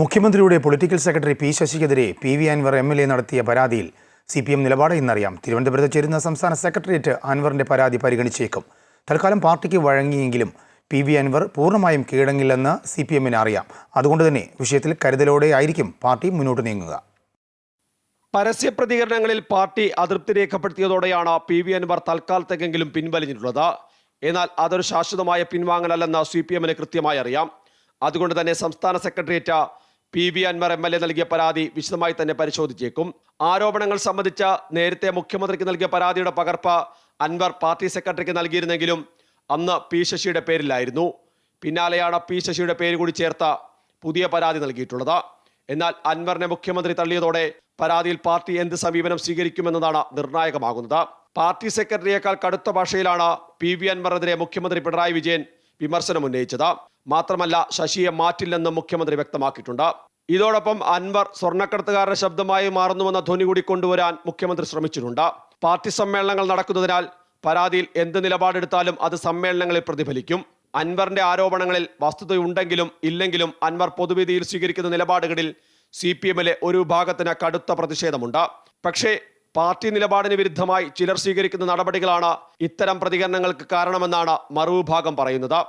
മുഖ്യമന്ത്രിയുടെ political secretary P ശശിക്കെതിരെ P V Anvar M L A നടത്തിയ പരാതിയിൽ സി പി എം നിലപാട് ഇന്നറിയാം. തിരുവനന്തപുരത്ത് ചേരുന്ന സംസ്ഥാന സെക്രട്ടേറിയറ്റ് അൻവറിന്റെ പരാതി പരിഗണിച്ചേക്കും. തൽക്കാലം പാർട്ടിക്ക് വഴങ്ങിയെങ്കിലും പി വി അൻവർ പൂർണമായും കീഴടങ്ങില്ലെന്ന് സി പി എമ്മിന് അറിയാം. അതുകൊണ്ട് തന്നെ വിഷയത്തിൽ കരുതലോടെ ആയിരിക്കും പാർട്ടി മുന്നോട്ട് നീങ്ങുക. പരസ്യ പ്രതികരണങ്ങളിൽ പാർട്ടി അതൃപ്തി രേഖപ്പെടുത്തിയതോടെയാണ് പി വി അൻവർ തൽക്കാലത്തേക്കെങ്കിലും പിൻവലിഞ്ഞിട്ടുള്ളത്. എന്നാൽ അതൊരു ശാശ്വതമായ പിൻവാങ്ങലല്ലെന്ന് സി പി എമ്മിന് കൃത്യമായി അറിയാം. അതുകൊണ്ട് തന്നെ സംസ്ഥാന secretariat P V Anvar M L A നൽകിയ പരാതി വിശദമായി തന്നെ പരിശോധിച്ചേക്കും. ആരോപണങ്ങൾ സംബന്ധിച്ച നേരത്തെ മുഖ്യമന്ത്രിക്ക് നൽകിയ പരാതിയുടെ പകർപ്പ് അൻവർ പാർട്ടി സെക്രട്ടറിക്ക് നൽകിയിരുന്നെങ്കിലും അന്ന് പി ശശിയുടെ പേരിലായിരുന്നു. പിന്നാലെയാണ് പി ശശിയുടെ പേര് കൂടി ചേർത്ത പുതിയ പരാതി നൽകിയിട്ടുള്ളത്. എന്നാൽ അൻവറിനെ മുഖ്യമന്ത്രി തള്ളിയതോടെ പരാതിയിൽ പാർട്ടി എന്ത് സമീപനം സ്വീകരിക്കുമെന്നതാണ് നിർണായകമാകുന്നത്. പാർട്ടി സെക്രട്ടറിയേക്കാൾ കടുത്ത ഭാഷയിലാണ് പി വി അൻവറിനെതിരെ മുഖ്യമന്ത്രി പിണറായി വിജയൻ വിമർശനം ഉന്നയിച്ചത്. മാത്രമല്ല ശശിയെ മാറ്റില്ലെന്ന് മുഖ്യമന്ത്രി വ്യക്തമാക്കിയിട്ടുണ്ട്. ഇതോടൊപ്പം അൻവർ സ്വർണക്കടത്തുകാരുടെ ശബ്ദമായി മാറുന്നുവെന്ന ധ്വനി കൂടി കൊണ്ടുവരാൻ മുഖ്യമന്ത്രി ശ്രമിച്ചിട്ടുണ്ട്. പാർട്ടി സമ്മേളനങ്ങൾ നടക്കുന്നതിനാൽ പരാതിയിൽ എന്ത് നിലപാടെടുത്താലും അത് സമ്മേളനങ്ങളിൽ പ്രതിഫലിക്കും. അൻവറിന്റെ ആരോപണങ്ങളിൽ വസ്തുതയുണ്ടെങ്കിലും ഇല്ലെങ്കിലും അൻവർ പൊതുവേദിയിൽ സ്വീകരിക്കുന്ന നിലപാടുകളിൽ സി പി എമ്മിലെ ഒരു വിഭാഗത്തിന് കടുത്ത പ്രതിഷേധമുണ്ട്. പക്ഷേ പാർട്ടി നിലപാടിന് വിരുദ്ധമായി ചിലർ സ്വീകരിക്കുന്ന നടപടികളാണ് ഇത്തരം പ്രതികരണങ്ങൾക്ക് കാരണമെന്നാണ് മറുവിഭാഗം പറയുന്നത്.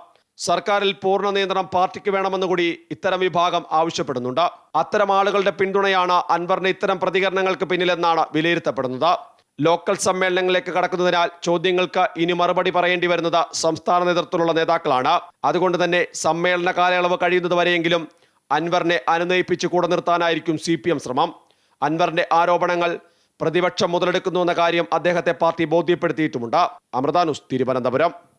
സർക്കാരിൽ പൂർണ നിയന്ത്രണം പാർട്ടിക്ക് വേണമെന്ന് കൂടി ഇത്തരം വിഭാഗം ആവശ്യപ്പെടുന്നുണ്ട്. അത്തരം ആളുകളുടെ പിന്തുണയാണ് അൻവറിന് ഇത്തരം പ്രതികരണങ്ങൾക്ക് പിന്നിലെന്നാണ് വിലയിരുത്തപ്പെടുന്നത്. ലോക്കൽ സമ്മേളനങ്ങളിലേക്ക് കടക്കുന്നതിനാൽ ചോദ്യങ്ങൾക്ക് ഇനി മറുപടി പറയേണ്ടി വരുന്നത് സംസ്ഥാന നേതൃത്വത്തിലുള്ള നേതാക്കളാണ്. അതുകൊണ്ട് തന്നെ സമ്മേളന കാലയളവ് കഴിയുന്നതുവരെയെങ്കിലും അൻവറിനെ അനുനയിപ്പിച്ച് കൂടെ നിർത്താനായിരിക്കും സി പി എം ശ്രമം. അൻവറിന്റെ ആരോപണങ്ങൾ പ്രതിപക്ഷം മുതലെടുക്കുന്നുവെന്ന കാര്യം അദ്ദേഹത്തെ പാർട്ടി ബോധ്യപ്പെടുത്തിയിട്ടുമുണ്ട്. അമൃതാനുസ് തിരുവനന്തപുരം.